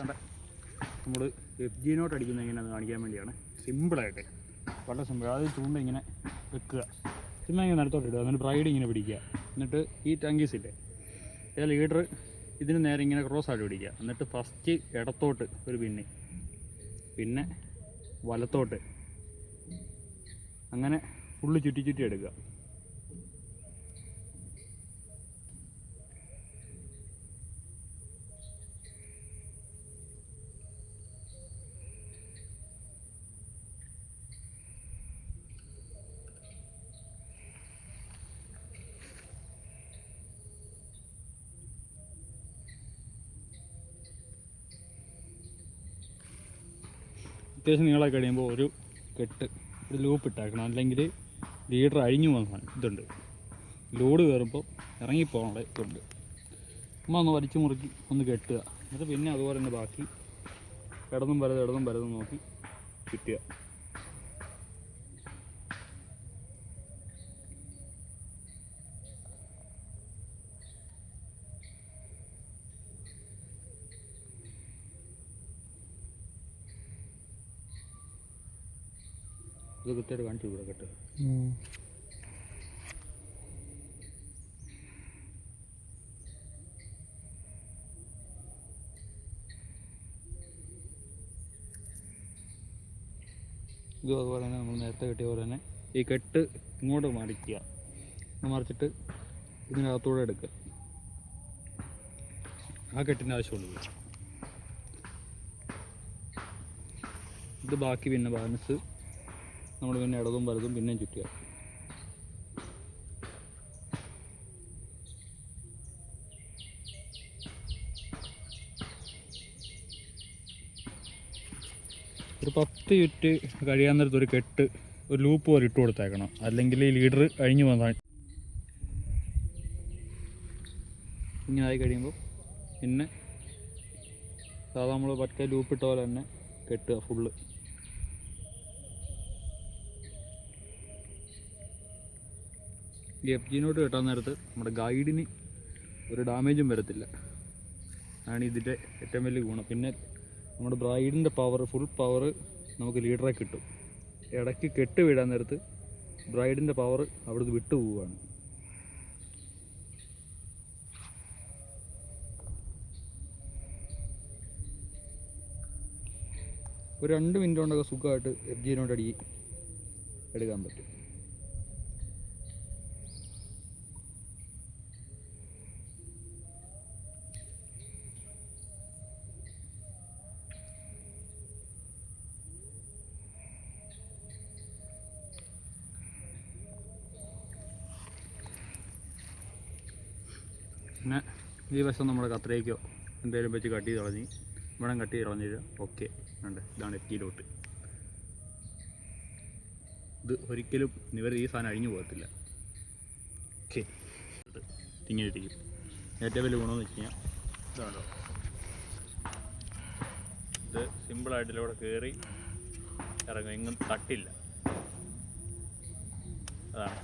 നമ്മൾ എഫ് ജിനോട്ട് അടിക്കുന്നത് എങ്ങനെയാണെന്ന് കാണിക്കാൻ വേണ്ടിയാണ്. സിമ്പിളായിട്ട്. വളരെ സിമ്പിൾ ആദ്യം ചൂണ്ട ഇങ്ങനെ വെക്കുക. ചുമ്മാ ഇങ്ങനെ നിലത്തോട്ട് ഇടുക എന്നിട്ട് ബ്രൈഡ് ഇങ്ങനെ പിടിക്കുക. എന്നിട്ട് ഈ ടങ്കീസ് ഇല്ലേ? ഏ ലീഡർ ഇതിന് നേരെ ഇങ്ങനെ ക്രോസ് ആയിട്ട് പിടിക്കുക. എന്നിട്ട് ഫസ്റ്റ് ഇടത്തോട്ട് ഒരു പിന്നി. പിന്നെ വലത്തോട്ട്. അങ്ങനെ ഫുള്ള് ചുറ്റി ചുറ്റി എടുക്കുക. അത്യാവശ്യം നീളമായി കഴിയുമ്പോൾ ഒരു കെട്ട് ഒരു ലൂപ്പ് ഇട്ടാക്കണം. അല്ലെങ്കിൽ ലീഡർ അഴിഞ്ഞു പോകുന്ന ഇതുണ്ട്. ലോഡ് കയറുമ്പോൾ ഇറങ്ങിപ്പോകണ ഇതുണ്ട്. അമ്മ ഒന്ന് വലിച്ചു മുറുക്കി ഒന്ന് കെട്ടുക. എന്നിട്ട് പിന്നെ അതുപോലെ തന്നെ ബാക്കി ഇടതും വലതും ഇടതും വലതും നോക്കി ചുറ്റുക ഇത് കൃത്യമായിട്ട് കാണിച്ചു ഇവിടെ കെട്ട്. ഇതും അതുപോലെ തന്നെ നമ്മൾ നേരത്തെ കെട്ടിയ പോലെ തന്നെ ഈ കെട്ട് ഇങ്ങോട്ട് മറിക്കുക. മറിച്ചിട്ട് ഇതിനകത്തൂടെ എടുക്കുക. ആ കെട്ടിന്റെ ആവശ്യമുള്ളത് ഇത്. ബാക്കി പിന്നെ ബാലൻസ് നമ്മൾ പിന്നെ ഇടതും വലതും പിന്നെയും ചുറ്റുക. ഒരു പത്ത് ചുറ്റ് കഴിയാൻ നേരത്ത് ഒരു കെട്ട് ഒരു ലൂപ്പ് പോലെ ഇട്ട് കൊടുത്തേക്കണം. അല്ലെങ്കിൽ ഈ ലീഡർ കഴിഞ്ഞു വന്നാൽ ഇങ്ങനെ ആയി കഴിയുമ്പോൾ പിന്നെ സാധാരണ നമ്മൾ പറ്റ ലൂപ്പ് ഇട്ട പോലെ തന്നെ കെട്ടുക ഫുള്ള് ഈ എഫ് ജിനോട്ട് കെട്ടാൻ നേരത്ത് നമ്മുടെ ഗൈഡിന് ഒരു ഡാമേജും വരത്തില്ല. ആണ് ഇതിന്റെ ഏറ്റവും വലിയ ഗുണം. പിന്നെ നമ്മുടെ ബ്രൈഡിന്റെ പവർ ഫുൾ പവർ നമുക്ക് ലീഡറെ കിട്ടും. ഇടയ്ക്ക് കെട്ട് വീഴാൻ നേരത്ത് ബ്രൈഡിന്റെ പവർ അവിടുന്ന് വിട്ടു പോവുകയാണ്. ഒരു രണ്ട് മിനിറ്റ് കൊണ്ടൊക്കെ സുഖമായിട്ട് എഫ് ജിനോട്ട് അടി എടുക്കാൻ പറ്റും. പിന്നെ ഈ വശം നമ്മുടെ കത്രയ്ക്കോ എന്തെങ്കിലും വെച്ച് കട്ടി കളഞ്ഞ് ഇവിടം കട്ട് ചെയ്ത് കളഞ്ഞ് ഓക്കെ ഉണ്ട് ഇതാണ് എത്തിയിലോട്ട് ഇത് ഒരിക്കലും ഇവർ ഈ സാധനം അഴിഞ്ഞു പോകത്തില്ല. ഓക്കെ ഇങ്ങനെ ഇരിക്കും. ഏറ്റവും വലിയ ഗുണമെന്ന് വെച്ച് കഴിഞ്ഞാൽ ഇതാണോ? ഇത് സിമ്പിളായിട്ട് ഇവിടെ കയറി ഇറങ്ങും. എങ്ങും തട്ടില്ല. അതാണ്.